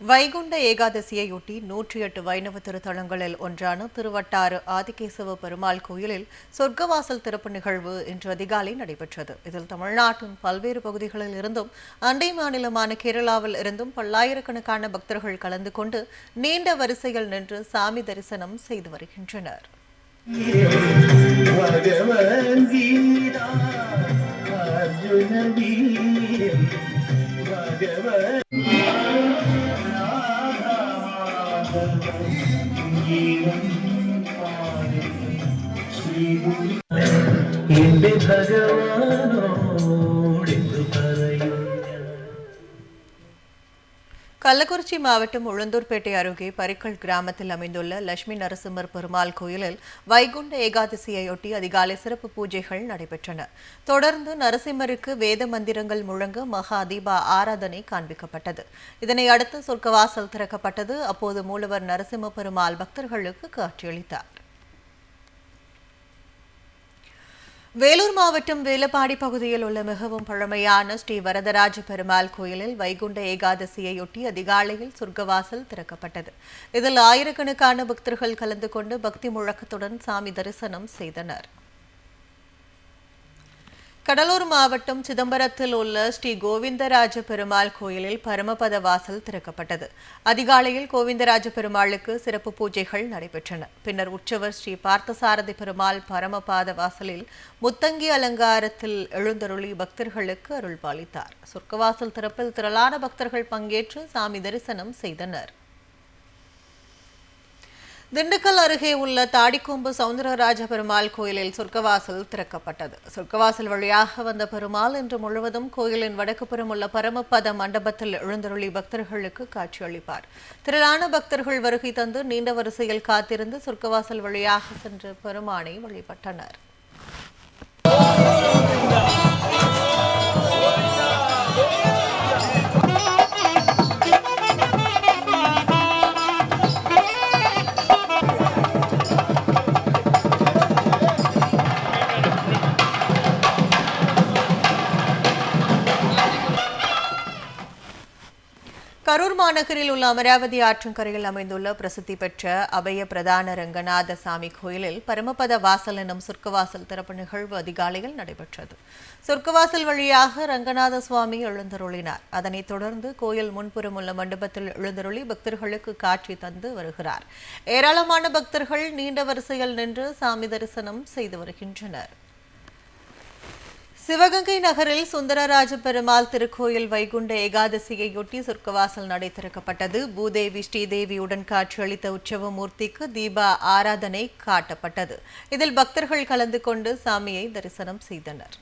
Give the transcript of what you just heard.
வைகுண்ட ஏகாதசியையொட்டி நூற்றி எட்டு வைணவ திருத்தலங்களில் ஒன்றான திருவட்டாறு ஆதிகேசவ பெருமாள் கோயிலில் சொர்க்கவாசல் திறப்பு நிகழ்வு இன்று அதிகாலை நடைபெற்றது. இதில் தமிழ்நாட்டின் பல்வேறு பகுதிகளில் இருந்தும் அண்டை மாநிலமான கேரளாவில் இருந்தும் பல்லாயிரக்கணக்கான பக்தர்கள் கலந்து கொண்டு நீண்ட வரிசையில் நின்று சாமி தரிசனம் செய்து வருகின்றனர். എന്റെ ഭഗവാനോട് പറയും. கள்ளக்குறிச்சி மாவட்டம் உளுந்தூர்பேட்டை அருகே பரிக்கல் கிராமத்தில் அமைந்துள்ள லட்சுமி நரசிம்மர் பெருமாள் கோயிலில் வைகுண்ட ஏகாதசியையொட்டி அதிகாலை சிறப்பு பூஜைகள் நடைபெற்றன. தொடர்ந்து நரசிம்மருக்கு வேத மந்திரங்கள் முழங்க மகா தீபா ஆராதனை காண்பிக்கப்பட்டது. இதனை அடுத்து சொர்க்கவாசல் திறக்கப்பட்டது. அப்போது மூலவர் நரசிம்ம பெருமாள் பக்தர்களுக்கு காட்சியளித்தார். வேலூர் மாவட்டம் வேலப்பாடி பகுதியில் உள்ள மிகவும் பழமையான ஸ்ரீ வரதராஜ பெருமாள் கோயிலில் வைகுண்ட ஏகாதசியையொட்டி அதிகாலையில் சொர்க்கவாசல் திறக்கப்பட்டது. இதில் ஆயிரக்கணக்கான பக்தர்கள் கலந்து கொண்டு பக்தி முழக்கத்துடன் சாமி தரிசனம் செய்தனர். கடலூர் மாவட்டம் சிதம்பரத்தில் உள்ள ஸ்ரீ கோவிந்தராஜ பெருமாள் கோயிலில் பரமபத வாசல் திறக்கப்பட்டது. அதிகாலையில் கோவிந்தராஜ பெருமாளுக்கு சிறப்பு பூஜைகள் நடைபெற்றன. பின்னர் உற்சவர் ஸ்ரீ பார்த்தசாரதி பெருமாள் பரமபாத வாசலில் முத்தங்கி அலங்காரத்தில் எழுந்தருளி பக்தர்களுக்கு அருள் பாலித்தார் சொர்க்கவாசல் திறப்பில் திரளான பக்தர்கள் பங்கேற்று சாமி தரிசனம் செய்தனர். திண்டுக்கல் அருகே உள்ள தாடிக்கொம்பு சவுந்தரராஜ பெருமாள் கோயிலில் சொர்க்கவாசல் திறக்கப்பட்டது. சொர்க்கவாசல் வழியாக வந்த பெருமாள் இன்று முழுவதும் கோயிலின் வடக்கு புறம் உள்ள பரமபத மண்டபத்தில் எழுந்தருளி பக்தர்களுக்கு காட்சியளிப்பார் திரளான பக்தர்கள் வருகை தந்து நீண்ட வரிசையில் காத்திருந்து சொர்க்கவாசல் வழியாக சென்று பெருமானை வழிபட்டனர். கரூர் மாநகரில் உள்ள அமராவதி ஆற்றங்கரையில் அமைந்துள்ள பிரசித்தி பெற்ற அபய பிரதான ரங்கநாத சாமி கோயிலில் பரமபத வாசல் எனும் சொர்க்கவாசல் திறப்பு நிகழ்வு அதிகாலையில் நடைபெற்றது. சொர்க்கவாசல் வழியாக ரங்கநாத சுவாமி எழுந்தருளினார். அதனைத் தொடர்ந்து கோயில் முன்புறம் உள்ள மண்டபத்தில் எழுந்தருளி பக்தர்களுக்கு காட்சி தந்து வருகிறார். ஏராளமான பக்தர்கள் நீண்ட வரிசையில் நின்று சாமி தரிசனம் செய்து வருகின்றனர். சிவகங்கை நகரில் சுந்தரராஜ பெருமாள் திருக்கோயில் வைகுண்ட ஏகாதசியையொட்டி சொர்க்கவாசல் நடை திறக்கப்பட்டது. பூதேவி ஸ்ரீதேவியுடன் காட்சியளித்த உற்சவ மூர்த்திக்கு தீபா ஆராதனை காட்டப்பட்டது. இதில் பக்தர்கள் கலந்து கொண்டு சாமியை தரிசனம் செய்தனர்.